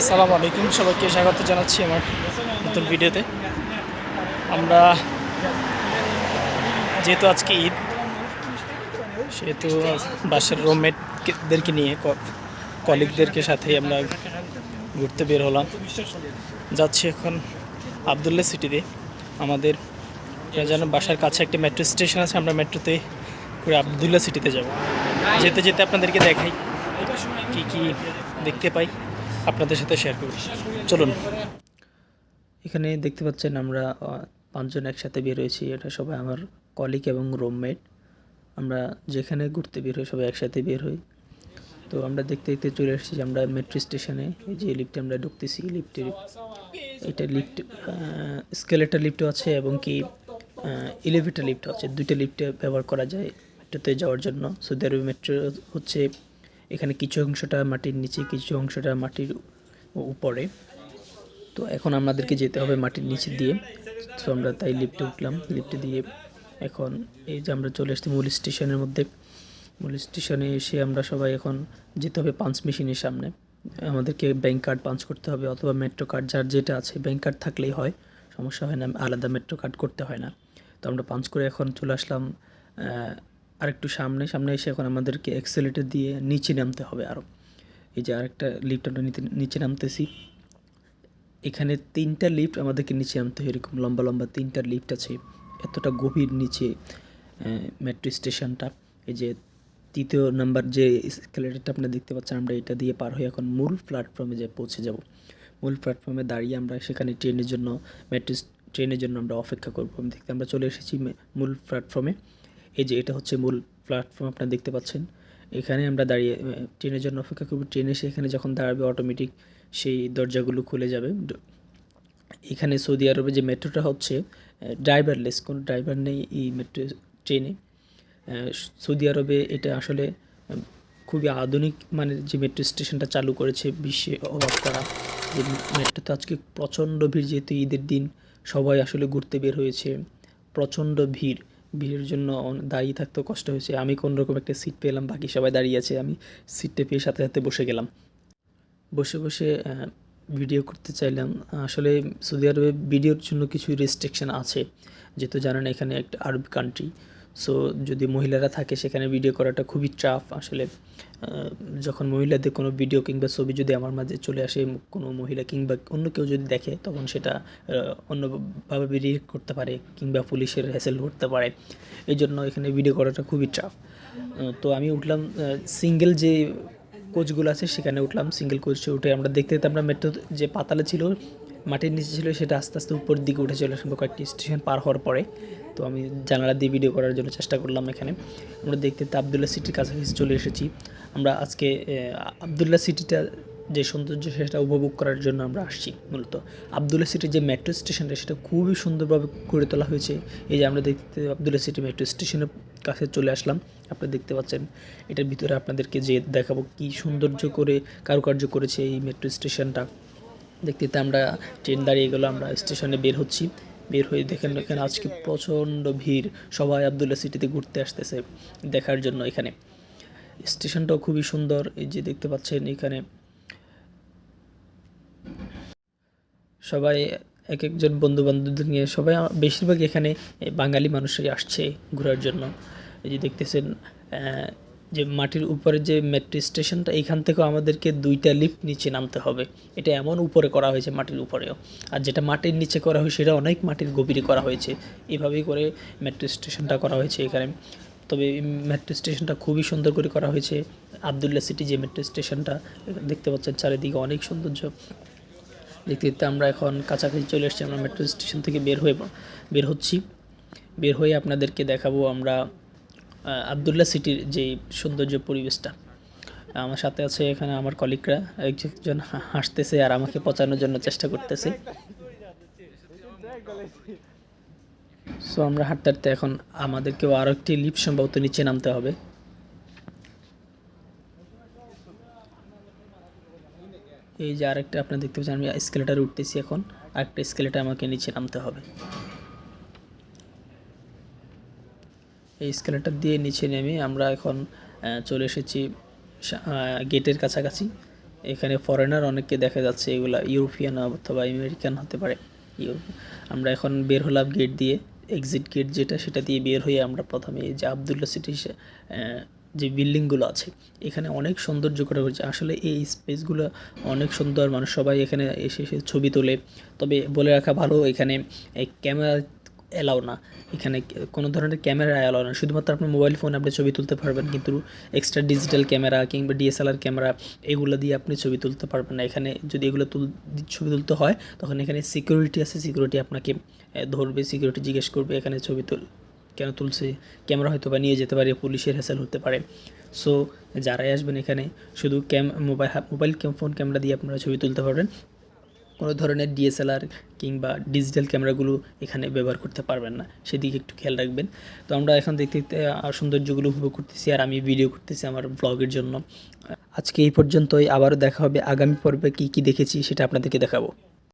আসসালামু আলাইকুম। সবাইকে স্বাগত জানাচ্ছি আমার নতুন ভিডিওতে। আমরা যেহেতু আজকে ঈদ, সেহেতু বাসের রুমমেটদেরকে নিয়ে কলিগদেরকে সাথেই আমরা ঘুরতে বের হলাম। যাচ্ছি এখন আবদুল্লা সিটিতে। আমাদের যেন বাসার কাছে একটা মেট্রো স্টেশন আছে, আমরা মেট্রোতে করে আবদুল্লা সিটিতে যাব। যেতে যেতে আপনাদেরকে দেখাই কি কি দেখতে পাই। আপনাদের সাথে শেয়ার করি চলুন। এখানে দেখতে পাচ্ছেন আমরা পাঁচজন একসাথে বের হয়েছি। এটা সবাই আমার কলিগ এবং রুমমেট আমরা যেখানে ঘুরতে বের হই, সবাই একসাথে বের হই। তো আমরা দেখতে দেখতে চলে এসেছি যে আমরা মেট্রো স্টেশনে এই যে লিফটে আমরা ঢুকতেছি লিফটের এটা লিফট স্কেলেটার লিফটও আছে এবং কি এলিভেটর লিফট আছে। দুইটা লিফটে ব্যবহার করা যায় মেট্রোতে যাওয়ার জন্য। সৌদি আরবে মেট্রো হচ্ছে এখানে কিছু অংশটা মাটির নিচে, কিছু অংশটা মাটির উপরে। তো এখন আমাদেরকে যেতে হবে মাটির নিচে দিয়ে। তো আমরা তাই লিফটে উঠলাম। লিফটে দিয়ে এখন এই যে আমরা চলে এসেছি মূল স্টেশনের মধ্যে। মূল স্টেশনে এসে আমরা সবাই এখন যেতে হবে পাঞ্চ মেশিনের সামনে। আমাদেরকে ব্যাঙ্ক কার্ড পাঞ্চ করতে হবে অথবা মেট্রো কার্ড, যার যেটা আছে। ব্যাঙ্ক কার্ড থাকলেই হয়, সমস্যা হয় না, আলাদা মেট্রো কার্ড করতে হয় না। তো আমরা পাঞ্চ করে এখন চলে আসলাম আহ, আরেকটু সামনে সামনে এসে এখন আমাদেরকে এক্সেলেটার দিয়ে নিচে নামতে হবে আরও এই যে আরেকটা লিফট আমরা নিচে নামতেছি। এখানে তিনটা লিফট আমাদেরকে নিচে নামতে হয় এরকম লম্বা লম্বা তিনটা লিফট আছে। এতটা গভীর নিচে মেট্রো স্টেশনটা এই যে তৃতীয় নাম্বার যে স্কেলেটারটা আপনারা দেখতে পাচ্ছেন আমরা এটা দিয়ে পার হয়ে এখন মূল প্ল্যাটফর্মে যে পৌঁছে যাব। মূল প্ল্যাটফর্মে দাঁড়িয়ে আমরা সেখানে ট্রেনের জন্য মেট্রো ট্রেনের জন্য আমরা অপেক্ষা করব। দেখতে আমরা চলে এসেছি মূল প্ল্যাটফর্মে এই যে এটা হচ্ছে মূল প্ল্যাটফর্ম আপনারা দেখতে পাচ্ছেন। এখানে আমরা দাঁড়িয়ে ট্রেনের জন্য অপেক্ষা করব। ট্রেন এসে এখানে যখন দাঁড়াবে অটোমেটিক সেই দরজাগুলো খুলে যাবে। এখানে সৌদি আরবে যে মেট্রোটা হচ্ছে ড্রাইভারলেস কোনো ড্রাইভার নেই এই মেট্রো ট্রেনে। সৌদি আরবে এটা আসলে খুবই আধুনিক মানে যে মেট্রো স্টেশনটা চালু করেছে বিশ্বে অবাক করা। যে মেট্রোতে আজকে প্রচণ্ড ভিড়, যেহেতু ঈদের দিন, সবাই আসলে ঘুরতে বের হয়েছে। প্রচণ্ড ভিড়। ভিড়ের জন্য দাঁড়িয়ে থাকতেও কষ্ট হয়েছে। আমি কোন রকম একটা সিট পেলাম, বাকি সবাই দাঁড়িয়ে আছে, আমি সিটটা পেয়ে সাথে সাথে বসে গেলাম। বসে বসে ভিডিও করতে চাইলাম। আসলে সৌদি আরবে ভিডিওর জন্য কিছু রেস্ট্রিকশান আছে। যেহেতু জানেন এখানে একটা আরব কান্ট্রি সো যদি মহিলারা থাকে, সেখানে ভিডিও করাটা খুবই টাফ আসলে যখন মহিলাদের কোনো ভিডিও কিংবা ছবি যদি আমার মাঝে চলে আসে, কোনো মহিলা কিংবা অন্য কেউ যদি দেখে, তখন সেটা অন্যভাবে রিয়েক্ট করতে পারে কিংবা পুলিশের হ্যাসেল করতে পারে। এই জন্য এখানে ভিডিও করাটা খুবই টাফ তো আমি উঠলাম সিঙ্গেল যে কোচগুলো আছে, সেখানে উঠলাম। সিঙ্গেল কোচে উঠে আমরা দেখতে দেখতে আমরা মেট্রো যে পাতালে ছিল মাটির নিচে ছিল, সেটা আস্তে আস্তে উপর দিকে উঠে চলে আসলো কয়েকটি স্টেশন পার হওয়ার পরে। তো আমি জানালা দিয়ে ভিডিও করার জন্য চেষ্টা করলাম এখানে। আমরা দেখতে আবদুল্লা সিটির কাছাকাছি চলে এসেছি। আমরা আজকে আবদুল্লা সিটিটা যে সৌন্দর্য, সেটা উপভোগ করার জন্য আমরা আসছি মূলত। আবদুল্লা সিটির যে মেট্রো স্টেশনটা সেটা খুবই সুন্দরভাবে গড়ে তোলা হয়েছে। এই যে আমরা দেখতে আবদুল্লা সিটি মেট্রো স্টেশনের কাছে চলে আসলাম। আপনারা দেখতে পাচ্ছেন, এটার ভিতরে আপনাদেরকে যে দেখাবো, কি সৌন্দর্য করে, কারুকার্য করেছে এই মেট্রো স্টেশনটা দেখতে আমরা ট্রেন দাঁড়িয়ে গেলো, আমরা স্টেশনে বের হচ্ছি। বের হয়ে দেখেন এখানে আজকে প্রচণ্ড ভিড়, সবাই আবদুল্লা সিটিতে ঘুরতে আসতেছে দেখার জন্য এখানে। স্টেশনটাও খুবই সুন্দর, এই যে দেখতে পাচ্ছেন এখানে। সবাই এক একজন বন্ধু বান্ধবদের নিয়ে, সবাই বেশিরভাগ এখানে বাঙালি মানুষই আসছে ঘোরার জন্য। এই যে দেখতেছেন যে মাটির উপরে যে মেট্রো স্টেশনটা এইখান থেকেও আমাদেরকে দুইটা লিফট নিচে নামতে হবে। এটা এমন উপরে করা হয়েছে মাটির উপরেও। আর যেটা মাটির নিচে করা হয়েছে, সেটা অনেক মাটির গভীরে করা হয়েছে। এভাবেই করে মেট্রো স্টেশনটা করা হয়েছে এখানে। তবে মেট্রো স্টেশনটা খুবই সুন্দর করে করা হয়েছে। আবদুল্লা সিটি যে মেট্রো স্টেশনটা দেখতে পাচ্ছেন চারিদিকে অনেক সৌন্দর্য। দেখতে দেখতে আমরা এখন কাছাকাছি চলে এসেছি, আমরা মেট্রো স্টেশন থেকে বের হয়ে, বের হচ্ছি। বের হয়ে আপনাদেরকে দেখাবো আমরা আবদুল্লা সিটির যে সৌন্দর্য পরিবেশটা। আমার সাথে আছে এখানে আমার কলিগরা একজন হাসতেছে আর আমাকে পচানোর জন্য চেষ্টা করতেছে। সো আমরা হাঁটতে হাঁটতে এখন আমাদেরকেও আরও একটি লিফট সম্ভবত নিচে নামতে হবে। এই যে আরেকটা, আপনারা দেখতে পাচ্ছেন, আমি স্কেলেটার উঠতেছি এখন। আরেকটা স্কেলেটার আমাকে নিচে নামতে হবে। এই স্কেলেটার দিয়ে নিচে নেমে আমরা এখন চলে এসেছি গেটের কাছাকাছি। এখানে ফরেনার অনেককে দেখা যাচ্ছে, এগুলা ইউরোপিয়ান অথবা আমেরিকান হতে পারে। আমরা এখন বের হলাম গেট দিয়ে। এক্সিট গেট যেটা, সেটা দিয়ে বের হয়ে আমরা প্রথমে যে আবদুল্লা সিটি যে বিল্ডিংগুলো আছে, এখানে অনেক সৌন্দর্য করা হয়েছে আসলে এই স্পেসগুলো অনেক সুন্দর, মানুষ সবাই এখানে এসে এসে ছবি তোলে। তবে বলে রাখা ভালো, এখানে ক্যামেরা এলাও না। এখানে কোনো ধরনের ক্যামেরা এলাও না। শুধুমাত্র আপনার মোবাইল ফোনে আপনি ছবি তুলতে পারবেন, কিন্তু এক্সট্রা ডিজিটাল ক্যামেরা কিংবা ডিএসএলআর ক্যামেরা, এগুলো দিয়ে আপনি ছবি তুলতে পারবেন না। এখানে যদি এগুলো তুল, ছবি তুলতে হয়, তখন এখানে সিকিউরিটি আছে সিকিউরিটি আপনাকে ধরবে সিকিউরিটি জিজ্ঞেস করবে, এখানে ছবি তুল, কেন তুলছে? ক্যামেরা হয়তো বা নিয়ে যেতে পারে, পুলিশের হ্যাসেল হতে পারে। সো যারাই আসবেন এখানে, শুধু cam mobile mobile phone camera দিয়ে আপনারা ছবি তুলতে পারবেন। কোনো ধরনের ডিএসএলআর কিংবা ডিজিটাল ক্যামেরাগুলো এখানে ব্যবহার করতে পারবেন না। সেদিকে একটু খেয়াল রাখবেন। তো আমরা এখন দেখতে দেখতে সৌন্দর্যগুলো উপভোগ করতেছি আর আমি ভিডিও করতেছি আমার ব্লগের জন্য। আজকে এই পর্যন্তই। আবারও দেখা হবে আগামী পর্বে কী কী দেখেছি সেটা আপনাদেরকে দেখাবো।